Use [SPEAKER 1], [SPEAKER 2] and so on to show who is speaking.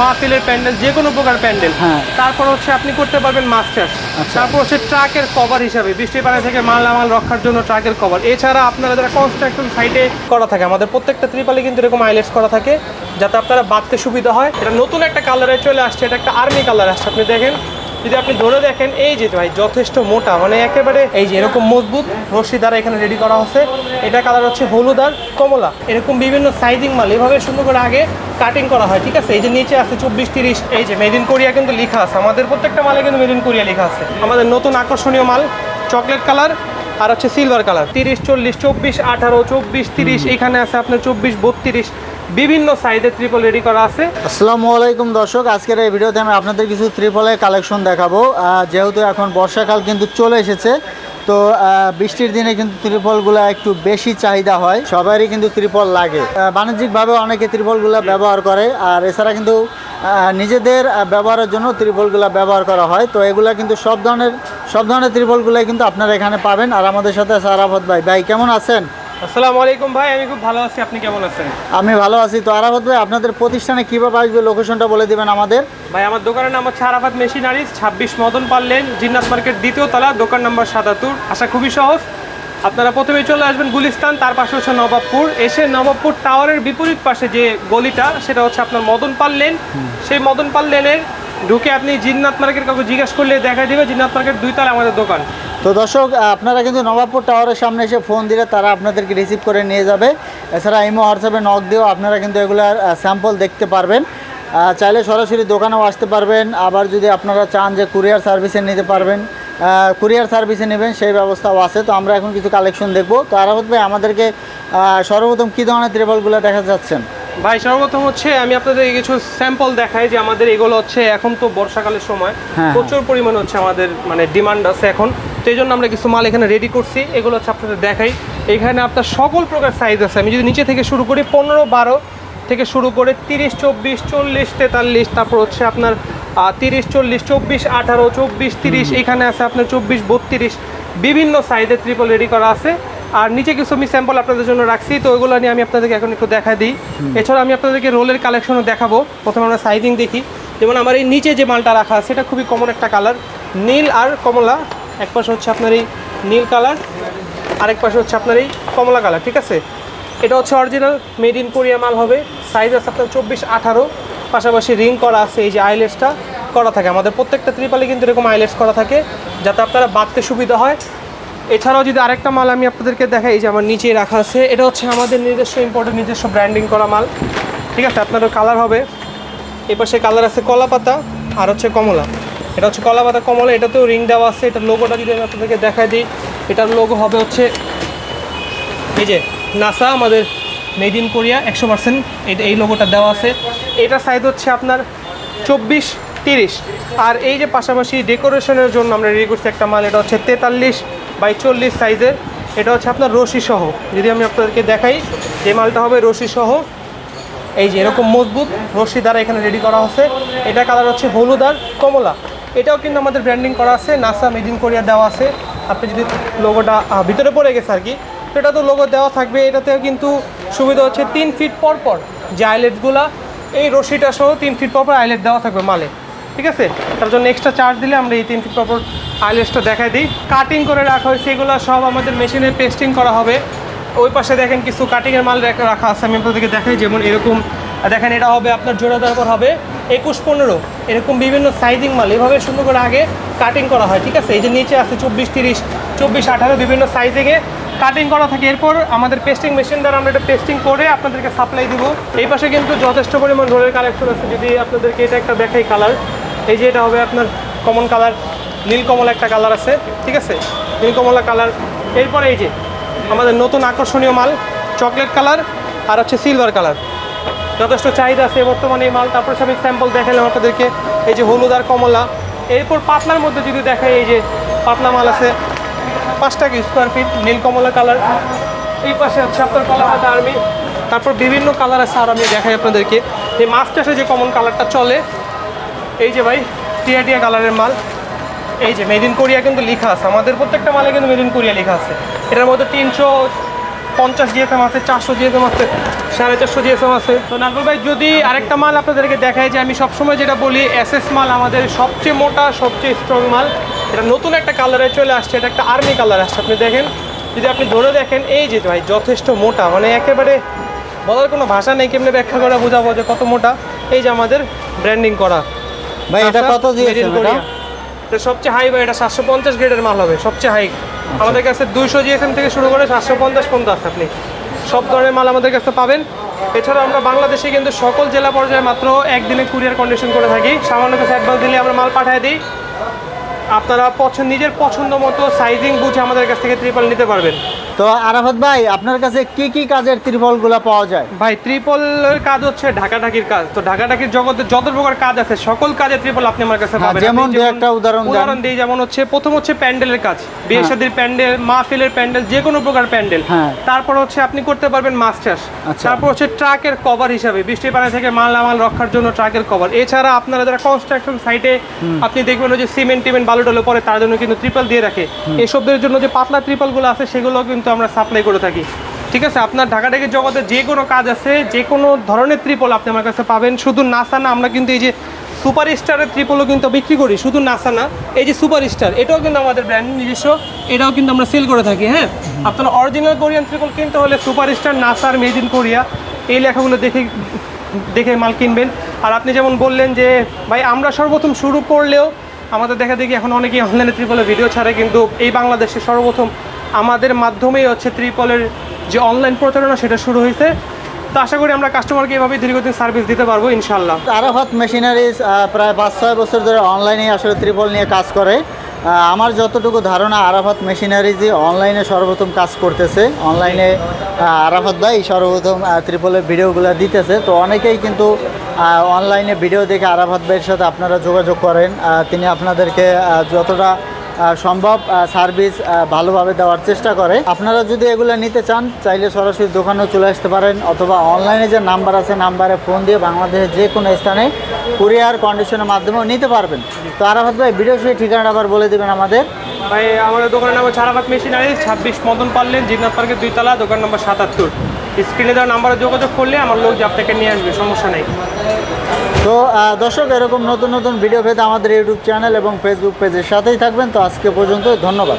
[SPEAKER 1] মাহফিলের প্যান্ডেল যে কোনো প্রকার প্যান্ডেল।
[SPEAKER 2] হ্যাঁ।
[SPEAKER 1] তারপর হচ্ছে আপনি করতে পারবেন মাস্টার্স।
[SPEAKER 2] আচ্ছা।
[SPEAKER 1] তারপর হচ্ছে ট্রাকের কভার হিসাবে বৃষ্টির পানি থেকে মালামাল রক্ষার জন্য ট্রাকের কভার। এছাড়া আপনারা যারা কনস্ট্রাকশন সাইটে করা থাকে। আমাদের প্রত্যেকটা ত্রিপালে কিন্তু এরকম আইলেটস করা থাকে যাতে আপনারা বাঁধতে সুবিধা হয়। এটা নতুন একটা কালারে চলে আসছে এটা একটা আর্মি কালার আসছে। আপনি দেখেন যদি আপনি ধরে দেখেন এই যে ভাই যথেষ্ট মোটা মানে একেবারে এই যে এরকম মজবুত রশি দ্বারা এখানে রেডি করা হচ্ছে। এটা কালার হচ্ছে হলুদ আর কমলা। এরকম বিভিন্ন সাইজিং মাল এভাবে সুন্দর করে আগে কাটিং করা হয় ঠিক আছে? এই যে নিচে আছে চব্বিশ তিরিশ এই যে মেড ইন কোরিয়া কিন্তু লেখা আছে। আমাদের প্রত্যেকটা মালে কিন্তু মেড ইন কোরিয়া লেখা আছে। আমাদের নতুন আকর্ষণীয় মাল চকলেট কালার আর হচ্ছে সিলভার কালার তিরিশ চল্লিশ চব্বিশ আঠারো চব্বিশ তিরিশ এখানে আছে আপনার চব্বিশ বত্রিশ বিভিন্ন সাইজের ত্রিপল রেডি করা আছে।
[SPEAKER 2] আসসালামু আলাইকুম দর্শক, আজকের এই ভিডিওতে আমি আপনাদের কিছু ত্রিপলের কালেকশন দেখাবো। যেহেতু এখন বর্ষাকাল কিন্তু চলে এসেছে, তো বৃষ্টির দিনে কিন্তু ত্রিপলগুলো একটু বেশি চাহিদা হয়, সবারই কিন্তু ত্রিপল লাগে। বাণিজ্যিকভাবে অনেকে ত্রিপলগুলো ব্যবহার করে, আর এছাড়া কিন্তু নিজেদের ব্যবহারের জন্য ত্রিপলগুলো ব্যবহার করা হয়। তো এগুলা কিন্তু সব ধরনের সব ধরনের ত্রিপলগুলোই কিন্তু আপনারা এখানে পাবেন। আর আমাদের সাথে আছে আরাফত ভাই। ভাই, কেমন আছেন?
[SPEAKER 1] আসসালামু আলাইকুম ভাই আমি খুব ভালো আছি আপনি কেমন আছেন?
[SPEAKER 2] আমি ভালো আছি। তো আরাফত ভাই আপনাদের প্রতিষ্ঠানে কীভাবে আসবে? লোকেশনটা বলে দিবেন আমাদের।
[SPEAKER 1] ভাই আমার দোকানের নাম হচ্ছে আরাফাত মেশিনারিজ ছাব্বিশ মদন পারলেন জিন্নাত মার্কেট দ্বিতীয় তলা দোকান নাম্বার সাতাত্তর। আসা খুবই সহজ। আপনারা প্রথমে চলে আসবেন গুলিস্তান তার পাশে হচ্ছে নবাবপুর। এসে নবাবপুর টাওয়ারের বিপরীত পাশে যে গলিটা সেটা হচ্ছে আপনার মদন পাল লেন। সেই মদন পাল লেনের ঢুকে আপনি জিন্নাত মার্কেট কাউকে জিজ্ঞেস করলে দেখা দিবে জিন্নাত মার্কেট দুই তলা আমাদের দোকান।
[SPEAKER 2] তো দর্শক আপনারা কিন্তু নবাবপুর টাওয়ারের সামনে এসে ফোন দিলে তারা আপনাদেরকে রিসিভ করে নিয়ে যাবে। এছাড়া ইমো হোয়াটসঅ্যাপে নক দিয়েও আপনারা কিন্তু এগুলার স্যাম্পল দেখতে পারবেন। চাইলে সরাসরি দোকানেও আসতে পারবেন। আবার যদি আপনারা চান যে কুরিয়ার সার্ভিসে নিতে পারবেন কুরিয়ার সার্ভিসে নেবেন সেই ব্যবস্থাও আছে। তো আমরা এখন কিছু কালেকশন দেখব। তো আরাফত ভাই আমাদেরকে সর্বপ্রথম কী ধরনের ত্রিপলগুলো দেখা যাচ্ছেন?
[SPEAKER 1] ভাই সর্বপ্রথম হচ্ছে আমি আপনাদের কিছু স্যাম্পল দেখাই যে আমাদের এগুলো হচ্ছে এখন তো বর্ষাকালের সময়।
[SPEAKER 2] হ্যাঁ।
[SPEAKER 1] প্রচুর পরিমাণ হচ্ছে আমাদের মানে ডিমান্ড আছে এখন। তো এই জন্য আমরা কিছু মাল এখানে রেডি করছি। এগুলো হচ্ছে আপনাদের দেখাই। এখানে আপনার সকল প্রকার সাইজ আছে। আমি যদি নিচে থেকে শুরু করি পনেরো বারো থেকে শুরু করে তিরিশ চব্বিশ চল্লিশ তেতাল্লিশ তারপর হচ্ছে আপনার তিরিশ চল্লিশ চব্বিশ আঠারো চব্বিশ তিরিশ এখানে আছে আপনার চব্বিশ বত্রিশ বিভিন্ন সাইজের ত্রিপল রেডি করা আছে। আর নিচে কিছু আমি স্যাম্পল আপনাদের জন্য রাখছি। তো ওইগুলো নিয়ে আমি আপনাদেরকে এখন একটু দেখা দিই। এছাড়া আমি আপনাদেরকে রোলের কালেকশনও দেখাবো। প্রথমে আমরা সাইজিং দেখি। যেমন আমার এই নিচে যে মালটা রাখা আছে এটা খুবই কমন একটা কালার নীল আর কমলা। এক পাশে হচ্ছে আপনার এই নীল কালার, আরেক পাশে হচ্ছে আপনার এই কমলা কালার, ঠিক আছে? এটা হচ্ছে অরিজিনাল মেড ইন কোরিয়া মাল হবে সাইজ আছে আপনার চব্বিশ আঠারো, পাশাপাশি রিং করা আছে, এই যে আইলেটসটা করা থাকে। আমাদের প্রত্যেকটা ত্রিপালে কিন্তু এরকম আইলেটস করা থাকে, যাতে আপনারা বাঁধতে সুবিধা হয়। এছাড়াও যদি আরেকটা মাল আমি আপনাদেরকে দেখাই, এই যে আমার নিচে রাখা আছে, এটা হচ্ছে আমাদের নিজস্ব ইম্পোর্টের নিজস্ব ব্র্যান্ডিং করা মাল, ঠিক আছে? আপনারও কালার হবে। সে কালার আছে কলা পাতা আর হচ্ছে কমলা। এটা হচ্ছে কলা পাতা কমলা, এটাতেও রিং দেওয়া আছে, এটার লোগোটা যদি আমি আপনাদেরকে দেখাই দিই, এটার লোগো হবে হচ্ছে এই যে নাসা, আমাদের মেড ইন কোরিয়া একশো পার্সেন্ট এই লোগোটা দেওয়া আছে। এটা সাইজ হচ্ছে আপনার চব্বিশ, তিরিশ। আর এই যে পাশাপাশি ডেকোরেশনের জন্য আমরা রেডি করছি একটা মাল, এটা হচ্ছে তেতাল্লিশ বাই চল্লিশ সাইজের এটা হচ্ছে আপনার রশি সহ। যদি আমি আপনাদেরকে দেখাই, যে মালটা হবে রশি সহ। এই যে এরকম মজবুত রশি দ্বারা এখানে রেডি করা হচ্ছে। এটা কালার হচ্ছে হলুদ আর কমলা। এটাও কিন্তু আমাদের ব্র্যান্ডিং করা আছে নাসা মেড ইন কোরিয়া দেওয়া আছে। আপনি যদি লোগোটা ভিতরে পড়ে গেছে আর কি, তো এটা তো লোগো দেওয়া থাকবে। এটাতেও কিন্তু সুবিধা হচ্ছে তিন ফিট পর পর যে আইলেটগুলা এই রশিটা সহ তিন ফিট পর পর আইলেট দেওয়া থাকবে মালে। ঠিক আছে? তার জন্য এক্সট্রা চার্জ দিলে আমরা এই তিন ফিট পর আইলেটসটা দেখাই দিই। কাটিং করে রাখা হয়েছে, এগুলো সব আমাদের মেশিনে পেস্টিং করা হবে। ওই পাশে দেখেন কিছু কাটিংয়ের মাল রাখা আছে, আমি আপনাদেরকে দেখাই যেমন এরকম দেখেন, এটা হবে আপনার জোড়া দেওয়ার পর হবে একুশ পনেরো। এরকম বিভিন্ন সাইজিং মাল, এভাবে সুন্দর করে আগে কাটিং করা হয়, ঠিক আছে? এই যে নিচে আছে চব্বিশ তিরিশ, চব্বিশ আঠারো, বিভিন্ন সাইজিংয়ে কাটিং করা থাকে। এরপর আমাদের পেস্টিং মেশিন দ্বারা আমরা এটা পেস্টিং করে আপনাদেরকে সাপ্লাই দিব। এই পাশে কিন্তু যথেষ্ট পরিমাণ রোলের কালেকশন আছে। যদি আপনাদেরকে এটা একটা দেখাই কালার এই যে এটা হবে আপনার কমন কালার নীলকমল একটা কালার আছে, ঠিক আছে? নীলকমলা কালার এরপরে এই যে আমাদের নতুন আকর্ষণীয় মাল চকলেট কালার আর হচ্ছে সিলভার কালার যথেষ্ট চাহিদা আছে। বর্তমানে এই মাল তারপরে সব স্যাম্পল দেখালাম আপনাদেরকে। এই যে হলুদ আর কমলা। এরপর পাতলার মধ্যে যদি দেখাই, এই যে পাতলা মাল আছে, পাঁচ টাকা স্কোয়ার ফিট নীল কমলা কালার এই পাশে হচ্ছে আপনার কলা পাতা আর্মি। তারপর বিভিন্ন কালার আছে, আর আমি দেখাই আপনাদেরকে। এই মাছ চাষে যে কমন কালারটা চলে, এই যে ভাই, টিয়া টিয়া কালারের মাল। এই যে মেড ইন কোরিয়া কিন্তু লেখা আছে। আমাদের প্রত্যেকটা মালে কিন্তু মেড ইন কোরিয়া লেখা আছে। এটার মধ্যে তিনশো পঞ্চাশ জিএসএম আছে চারশো জিএসএম আছে সাড়ে চারশো জিএসএম আছে। তো নাজমুল ভাই যদি আরেকটা মাল আপনাদেরকে দেখায় যে আমি সবসময় যেটা বলি এসএস মাল আমাদের সবচেয়ে মোটা সবচেয়ে স্ট্রং মাল। এটা নতুন একটা কালারে চলে আসছে এটা একটা আর্মি কালার আসছে। আপনি দেখেন যদি আপনি ধরে দেখেন এই যে ভাই যথেষ্ট মোটা। মানে একেবারে বলার কোনো ভাষা নেই কেমনে ব্যাখ্যা করে বোঝাবো যে কত মোটা। এই যে আমাদের ব্র্যান্ডিং করা।
[SPEAKER 2] ভাই এটা
[SPEAKER 1] আচ্ছা,
[SPEAKER 2] কত
[SPEAKER 1] made
[SPEAKER 2] এটা?
[SPEAKER 1] সবচেয়ে হাই ভাই এটা সাতশো পঞ্চাশ গ্রেডের মাল হবে সবচেয়ে হাই। আমাদের কাছে দুইশো জি এখান থেকে শুরু করে সাতশো পঞ্চাশ পর্যন্ত আছে আপনি। সব ধরনের মাল আমাদের কাছে পাবেন। এছাড়া আমরা বাংলাদেশে কিন্তু সকল জেলা পর্যায়ে মাত্র একদিনে কুরিয়ার কন্ডিশন করে থাকি। সামান্য কাছে অ্যাডভান্স দিলে আমরা মাল পাঠিয়ে দিই। আপনারা পছন্দ নিজের পছন্দ মতো সাইজিং বুঝে আমাদের কাছ থেকে ত্রিপাল নিতে পারবেন।
[SPEAKER 2] তো আরাফাত ভাই আপনার কাছে কি কি কাজের ত্রিপলগুলো পাওয়া যায়?
[SPEAKER 1] ভাই ত্রিপলের কাজ হচ্ছে ঢাকাঢাকির কাজ। তো ঢাকাঢাকির জগতে যত প্রকার কাজ আছে সকল কাজে ত্রিপল আপনি আমার কাছে
[SPEAKER 2] হ্যাঁ,
[SPEAKER 1] পাবেন।
[SPEAKER 2] যেমন একটা উদাহরণ দেন।
[SPEAKER 1] উদাহরণ দিই যেমন হচ্ছে প্রথম হচ্ছে প্যান্ডেলের কাজ। বিয়ে
[SPEAKER 2] হ্যাঁ।
[SPEAKER 1] শাদীর প্যান্ডেল মাহফিলের প্যান্ডেল যে কোনো প্রকার প্যান্ডেল।
[SPEAKER 2] হ্যাঁ।
[SPEAKER 1] তারপর হচ্ছে আপনি করতে পারবেন মাছ চাষ
[SPEAKER 2] আচ্ছা।
[SPEAKER 1] তারপর হচ্ছে ট্রাকের কভার হিসাবে বৃষ্টির পানি থেকে মালামাল রক্ষার জন্য ট্রাকের কভার। এছাড়া আপনারা যারা কনস্ট্রাকশন সাইটে আপনি দেখবেন যে সিমেন্ট টিমেন্ট বালু টালু পরে তার জন্য কিন্তু ত্রিপল দিয়ে রাখে। এসবদের জন্য যে পাতলা ত্রিপলগুলো আছে সেগুলো কিন্তু আমরা সাপ্লাই করে থাকি। ঠিক আছে? আপনার ঢাকা ঢাকাটাকে জগতে যে কোনো কাজ আছে, যে কোনো ধরনের ত্রিপল আপনি আমার কাছে পাবেন। শুধু নাসা না, আমরা কিন্তু এই যে সুপার স্টারের ত্রিপলও কিন্তু বিক্রি করি। শুধু নাসা না, এই যে সুপার স্টার এটাও কিন্তু আমাদের ব্র্যান্ড নিজস্ব। এটাও কিন্তু আমরা সেল করে থাকি হ্যাঁ? আপনার অরিজিনাল কোরিয়ান ত্রিপল কিনতে হলে সুপার স্টার নাসার মেড ইন কোরিয়া এই লেখাগুলো দেখে দেখে মাল কিনবেন। আর আপনি যেমন বললেন যে, ভাই, আমরা সর্বপ্রথম শুরু করলেও আমাদের দেখা দেখি এখন অনেকেই অনলাইনে ত্রিপলের ভিডিও ছাড়ে, কিন্তু এই বাংলাদেশে সর্বপ্রথম আমাদের মাধ্যমেই হচ্ছে ত্রিপলের যে অনলাইন প্রচারণা সেটা শুরু হয়েছে। তো আশা করি আমরা কাস্টমারকে এভাবে দীর্ঘদিন সার্ভিস দিতে পারব ইনশাল্লাহ
[SPEAKER 2] আরাফাত মেশিনারিজ প্রায় পাঁচ, ছয় বছর ধরে অনলাইনে আসলে ত্রিপল নিয়ে কাজ করে। আমার যতটুকু ধারণা, আরাফাত মেশিনারিজই অনলাইনে সর্বপ্রথম কাজ করতেছে। অনলাইনে আরাফাত ভাই সর্বপ্রথম ত্রিপলের ভিডিওগুলো দিতেছে। তো অনেকেই কিন্তু অনলাইনে ভিডিও দেখে আরাফাত ভাইয়ের সাথে আপনারা যোগাযোগ করেন। তিনি আপনাদেরকে যতটা সম্ভব সার্ভিস ভালোভাবে দেওয়ার চেষ্টা করে। আপনারা যদি এগুলো নিতে চান, চাইলে সরাসরি দোকানেও চলে আসতে পারেন, অথবা অনলাইনে যে নাম্বার আছে নাম্বারে ফোন দিয়ে বাংলাদেশের যে কোনো স্থানে কুরিয়ার কন্ডিশনের মাধ্যমেও নিতে পারবেন। তো আরাফাত ভাই ভিডিও সেই ঠিকানাটা আবার বলে দেবেন আমাদের।
[SPEAKER 1] ভাই, আমাদের দোকানের নাম হচ্ছে আরাফাত মেশিনারি, ছাব্বিশ মদন পারলেন জিগনাথ পার্কের দুইতলা, দোকান নম্বর সাতাত্তর। স্ক্রিনে দেওয়া নাম্বারে যোগাযোগ করলে আমার লোক আপনাকে নিয়ে আসবে, সমস্যা নেই।
[SPEAKER 2] তো দর্শক, এরকম নতুন নতুন ভিডিও পেতে আমাদের ইউটিউব চ্যানেল এবং ফেসবুক পেজের সাথেই থাকবেন। তো আজকে পর্যন্ত ধন্যবাদ।